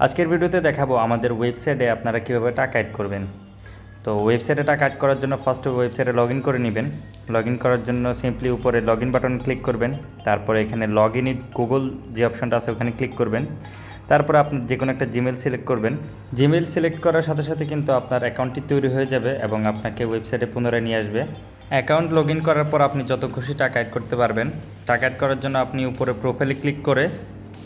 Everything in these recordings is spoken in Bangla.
আজকের ভিডিওতে দেখাবো আমাদের ওয়েবসাইটে আপনারা কীভাবে টাকা অ্যাড করবেন। তো ওয়েবসাইটে টাকা অ্যাড করার জন্য ফার্স্ট ওয়েবসাইটে লগ করে নেবেন। লগ করার জন্য সিম্পলি উপরে লগ বাটন ক্লিক করবেন। তারপরে এখানে লগ ইন গুগল যে অপশনটা আছে ওখানে ক্লিক করবেন। তারপরে আপনি যে কোনো একটা জিমেল সিলেক্ট করবেন। জিমেল সিলেক্ট করার সাথে সাথে কিন্তু আপনার অ্যাকাউন্টটি তৈরি হয়ে যাবে এবং আপনাকে ওয়েবসাইটে পুনরায় নিয়ে আসবে। অ্যাকাউন্ট লগ করার পর আপনি যত খুশি টাকা অ্যাড করতে পারবেন। টাকা অ্যাড করার জন্য আপনি উপরে প্রোফাইলে ক্লিক করে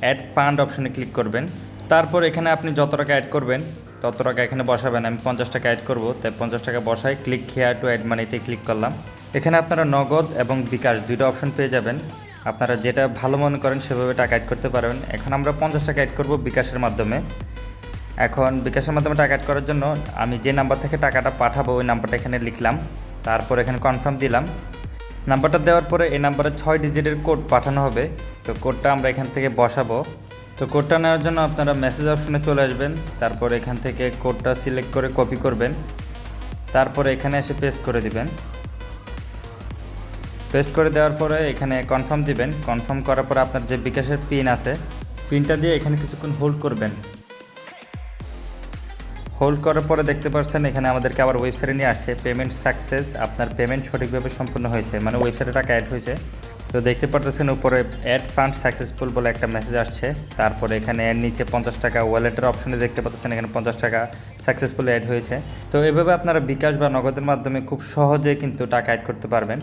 অ্যাড ফান্ড অপশানে ক্লিক করবেন। তারপর এখানে আপনি যত টাকা অ্যাড করবেন, তত টাকা এখানে বসাবেন। আমি পঞ্চাশ টাকা অ্যাড করব। তাই পঞ্চাশ টাকা বসাই ক্লিক হেয়ার টু অ্যাড মানিতে ক্লিক করলাম। এখানে আপনারা নগদ এবং বিকাশ দুইটা অপশন পেয়ে যাবেন। আপনারা যেটা ভালো মনে করেন সেভাবে টাকা অ্যাড করতে পারবেন। এখন আমরা পঞ্চাশ টাকা অ্যাড করব বিকাশের মাধ্যমে। এখন বিকাশের মাধ্যমে টাকা অ্যাড করার জন্য আমি যে নাম্বার থেকে টাকাটা পাঠাবো, ওই নাম্বারটা এখানে লিখলাম। তারপর এখানে কনফার্ম দিলাম। নাম্বারটা দেওয়ার পরে এই নাম্বারে ছয় ডিজিটের কোড পাঠানো হবে। তো কোডটা আমরা এখান থেকে বসাবো। তো কোডটা নেওয়ার জন্য আপনারা মেসেজ অপশনে চলে আসবেন, তারপর এখান থেকে কোডটা সিলেক্ট করে কপি করবেন, তারপরে এখানে এসে পেস্ট করে দিবেন। পেস্ট করে দেওয়ার পরে এখানে কনফার্ম দিবেন কনফার্ম করার পরে আপনার যে বিকাশের পিন আছে পিনটা দিয়ে এখানে কিছুক্ষণ হোল্ড করবেন। হোল্ড করার পরে দেখতে পাচ্ছেন এখানে আমাদেরকে আবার ওয়েবসাইটে নিয়ে আসছে পেমেন্ট সাকসেস আপনার পেমেন্ট সঠিকভাবে সম্পূর্ণ হয়েছে মানে ওয়েবসাইটে টাকা অ্যাড হয়েছে। তো দেখতে পারতেছেন উপরে অ্যাড ফান্ড সাকসেসফুল বলে একটা মেসেজ আসছে। তারপরে এখানে এর নিচে পঞ্চাশ টাকা ওয়ালেটের অপশনে দেখতে পাচ্ছেন এখানে পঞ্চাশ টাকা সাকসেসফুল অ্যাড হয়েছে। তো এভাবে আপনারা বিকাশ বা নগদের মাধ্যমে খুব সহজে কিন্তু টাকা অ্যাড করতে পারবেন।